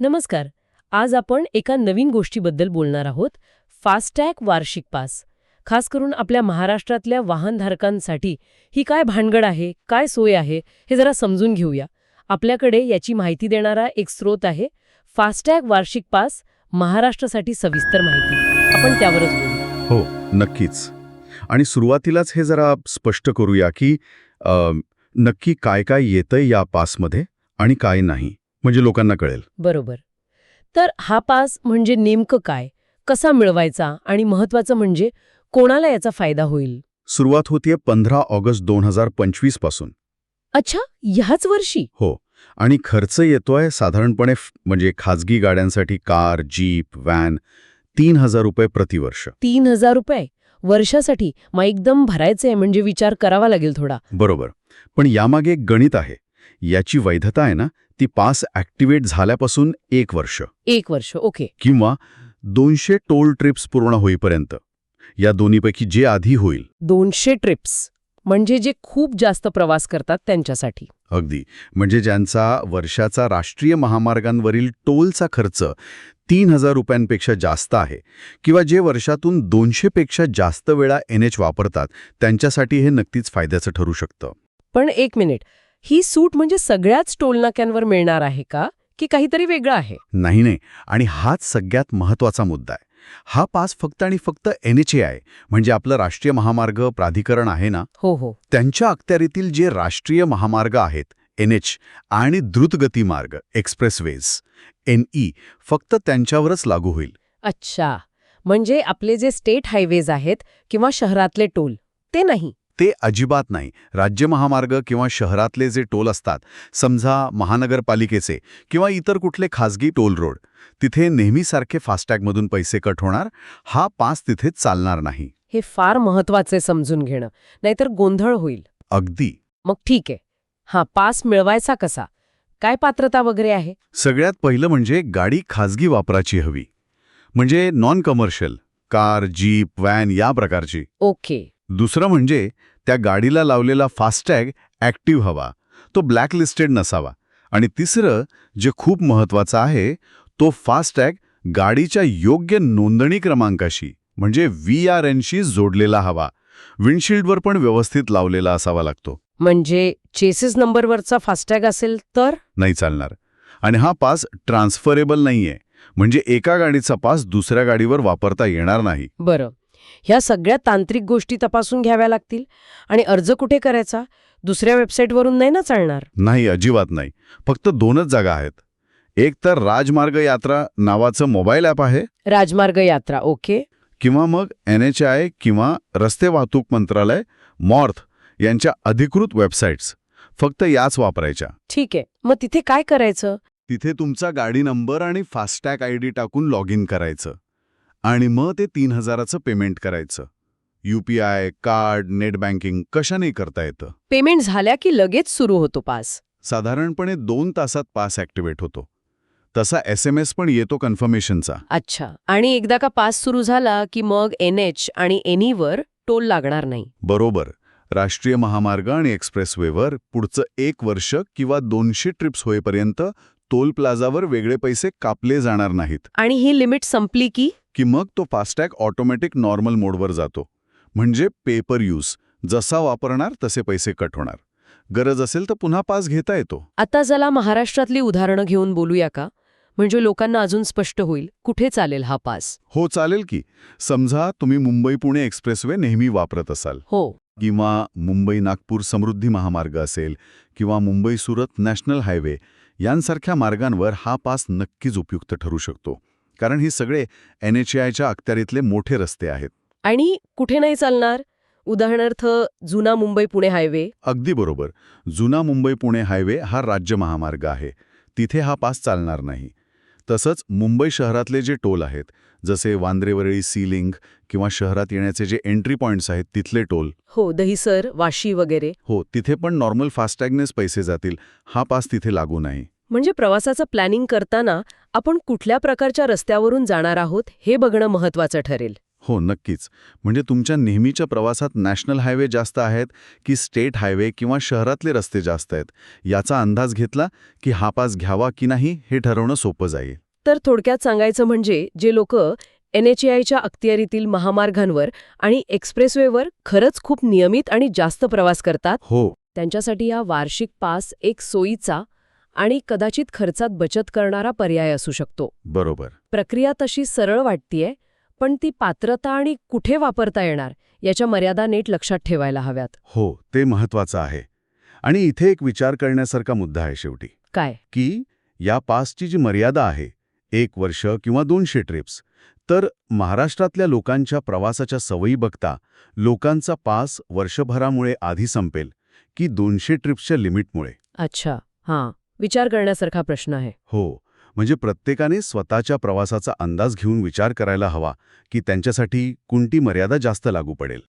नमस्कार. आज आपण एका नवीन गोष्टीबद्दल बोलणार आहोत फास्टॅग वार्षिक पास. खास करून आपल्या महाराष्ट्रातल्या वाहनधारकांसाठी ही काय भानगड आहे काय सोय आहे हे जरा समजून घेऊया. आपल्याकडे याची माहिती देणारा एक स्रोत आहे फास्टॅग वार्षिक पास महाराष्ट्रासाठी सविस्तर माहिती. आपण त्यावरच बोलू. हो नक्कीच. आणि सुरुवातीलाच हे जरा स्पष्ट करूया की अ, नक्की काय काय येतंय या पासमध्ये आणि काय नाही. म्हणजे लोकांना कळेल. बरोबर. तर हा पास म्हणजे नेमकं काय? कसा मिळवायचा आणि महत्वाचं म्हणजे कोणाला याचा फायदा होईल? सुरुवात होतीये पंधरा ऑगस्ट दोन हजार पंचवीसपासून. अच्छा ह्याच वर्षी? हो. आणि खर्च येतोय साधारणपणे म्हणजे खाजगी गाड्यांसाठी कार जीप व्हॅन तीन हजार रुपये प्रतिवर्ष तीन हजार रुपये? वर्षासाठी? मग एकदम भरायचे म्हणजे विचार करावा लागेल थोडा. बरोबर. पण यामागे एक गणित आहे. याची वैधता आहे ना ती पास ॲक्टिवेट झाल्यापासून एक वर्ष. एक वर्ष ओके. किंवा दोनशे टोल ट्रिप्स पूर्ण होईपर्यंत. या दोन्हीपैकी जे आधी होईल. दोनशे ट्रिप्स म्हणजे जे खूप जास्त प्रवास करतात त्यांच्यासाठी. अगदी. म्हणजे ज्यांचा वर्षाचा राष्ट्रीय महामार्गांवरील टोलचा खर्च तीन हजार रुपयांपेक्षा जास्त आहे किंवा जे वर्षातून दोनशेपेक्षा जास्त वेळा एन एच वापरतात त्यांच्यासाठी हे नक्कीच फायद्याचं ठरू शकतं. पण एक मिनिट. ही सूट म्हणजे सगळ्याच टोलनाक्यांवर मिळणार आहे का की काहीतरी वेगळं आहे? नाही नाही. आणि हाच सगळ्यात महत्त्वाचा मुद्दा आहे. हा पास फक्त आणि फक्त एन एच ए आहे. म्हणजे आपलं राष्ट्रीय महामार्ग प्राधिकरण आहे ना? हो हो. त्यांच्या अखत्यारीतील जे राष्ट्रीय महामार्ग आहेत एन एच आणि द्रुतगती मार्ग एक्सप्रेसवेज एन ई फक्त त्यांच्यावरच लागू होईल. अच्छा. म्हणजे आपले जे स्टेट हायवेज आहेत किंवा शहरातले टोल ते नाही. ते अजिबात नाही. राज्य महामार्ग किंवा शहरातले जे टोल असतात समजा महानगरपालिकेचे किंवा इतर कुठले खासगी टोल रोड तिथे नेहमीसारखे फास्टॅगमधून पैसे कट होणार हा पास तिथे चालणार नाही. हे फार महत्त्वाचे समजून घेणं नाहीतर गोंधळ होईल. अगदी. मग ठीक आहे. हा पास मिळवायचा कसा? काय पात्रता वगैरे आहे? सगळ्यात पहिलं म्हणजे गाडी खाजगी वापराची हवी. म्हणजे non commercial car jeep van या प्रकारची. ओके. दुसरं म्हणजे त्या गाडीला लावलेला फास्टॅग ॲक्टिव्ह हवा. तो ब्लॅकलिस्टेड नसावा. आणि तिसरं जे खूप महत्त्वाचं आहे तो फास्टॅग गाडीच्या योग्य नोंदणी क्रमांकाशी म्हणजे व्ही आर एनशी जोडलेला हवा. विंडशिल्डवर पण व्यवस्थित लावलेला असावा लागतो. म्हणजे चेसिस नंबरवरचा फास्टॅग असेल तर? नाही चालणार. आणि हा पास ट्रान्सफरेबल नाहीये. म्हणजे एका गाडीचा पास दुसऱ्या गाडीवर वापरता येणार नाही. बरं. ह्या सगळ्या तांत्रिक गोष्टी तपासून घ्याव्या लागतील. आणि अर्ज कुठे करायचा? दुसऱ्या वेबसाईटवरून नाही ना चालणार? नाही अजिबात नाही. फक्त दोनच जागा आहेत. एक तर राजमार्ग यात्रा नावाचं मोबाईल ॲप आहे. राजमार्ग यात्रा ओके. किंवा मग एन एच आय किंवा रस्ते वाहतूक मंत्रालय मॉर्थ यांच्या अधिकृत वेबसाईट्स. फक्त याच वापरायच्या. ठीक आहे. मग तिथे काय करायचं? तिथे तुमचा गाडी नंबर आणि फास्टॅग आय डी टाकून लॉग इन करायचं. आणि मग ते तीन हजाराचं पेमेंट करायचं. U P I card net banking कशाने करता येतं. पेमेंट झाल्या की लगेच सुरू होतो पास. साधारणपणे दोन तासात पास ॲक्टिवेट होतो. तसा एस एम एस पण येतो कन्फर्मेशनचा. अच्छा. आणि एकदा का पास सुरू झाला की मग एन एच आणि एनीवर टोल लागणार नाही? बरोबर. राष्ट्रीय महामार्ग आणि एक्सप्रेसवेवर पुढचं एक वर्ष किंवा दोनशे ट्रिप्स होईपर्यंत टोल प्लाझावर वेगळे पैसे कापले जाणार नाहीत. आणि ही लिमिट संपली की? की मग तो फास्टॅग ऑटोमॅटिक नॉर्मल मोडवर जातो. म्हणजे पेपर यूज. जसा वापरणार तसे पैसे कट होणार. गरज असेल तर पुन्हा पास घेता येतो. आता जला महाराष्ट्रातली उदाहरणं घेऊन बोलूया का? म्हणजे लोकांना अजून स्पष्ट होईल कुठे चालेल हा पास? हो चालेल की. समजा तुम्ही मुंबई पुणे एक्सप्रेसवे नेहमी वापरत असाल. हो. किंवा मुंबई नागपूर समृद्धी महामार्ग असेल किंवा मुंबई सुरत नॅशनल हायवे यांसारख्या मार्गांवर हा पास नक्कीच उपयुक्त ठरू शकतो. कारण ही सगळे एन एच आयच्या अखत्यारीतले मोठे रस्ते आहेत. आणि कुठे नाही चालणार? उदाहरणार्थ जुना मुंबई पुणे हायवे. अगदी बरोबर. जुना मुंबई पुणे हायवे हा राज्य महामार्ग आहे. तिथे हा पास चालणार नाही. तसंच मुंबई शहरातले जे टोल आहेत जसे वांद्रेवरळी सीलिंग किंवा शहरात येण्याचे जे एंट्री पॉइंट्स आहेत तिथले टोल. हो दहिसर वाशी वगैरे. हो तिथे पण नॉर्मल फास्टॅगनेच पैसे जातील. हा पास तिथे लागू नाही. म्हणजे प्रवासाचं प्लॅनिंग करताना आपण कुठल्या प्रकारच्या रस्त्यावरून जाणार आहोत हे बघणं महत्वाचं ठरेल. हो नक्कीच. म्हणजे तुमच्या नेहमीच्या प्रवासात नॅशनल हायवे जास्त आहेत की स्टेट हायवे किंवा शहरातले रस्ते जास्त आहेत? याचा अंदाज घेतला की हा पास घ्यावा की नाही हे ठरवणं सोपं जाईल. तर थोडक्यात सांगायचं म्हणजे जे लोक एन एच आयच्या अखत्यारीतील महामार्गांवर आणि एक्सप्रेसवेवर खरंच खूप नियमित आणि जास्त प्रवास करतात हो. त्यांच्यासाठी हा वार्षिक पास एक सोयीचा आणि कदाचित खर्चात बचत करणारा पर्याय असू शकतो. बरोबर. प्रक्रिया तशी सरळ वाटतीये पण ती पात्रता आणि कुठे वापरता येणार याच्या मर्यादा नीट लक्षात ठेवायला हव्यात. हो ते महत्वाचं आहे. आणि इथे एक विचार करण्यासारखा मुद्दा आहे शेवटी. काय? की या पासची जी मर्यादा आहे एक वर्ष किंवा दोनशे ट्रिप्स तर महाराष्ट्रातल्या लोकांच्या प्रवासाच्या सवयी बघता लोकांचा पास वर्षभरामुळे आधी संपेल की दोनशे ट्रिप्सच्या लिमिटमुळे. अच्छा हां. विचार करण्यासारखा प्रश्न आहे. हो म्हणजे प्रत्येकाने स्वतःच्या प्रवासाचा अंदाज घेऊन विचार करायला हवा की त्यांच्यासाठी कोणती मर्यादा जास्त लागू पडेल.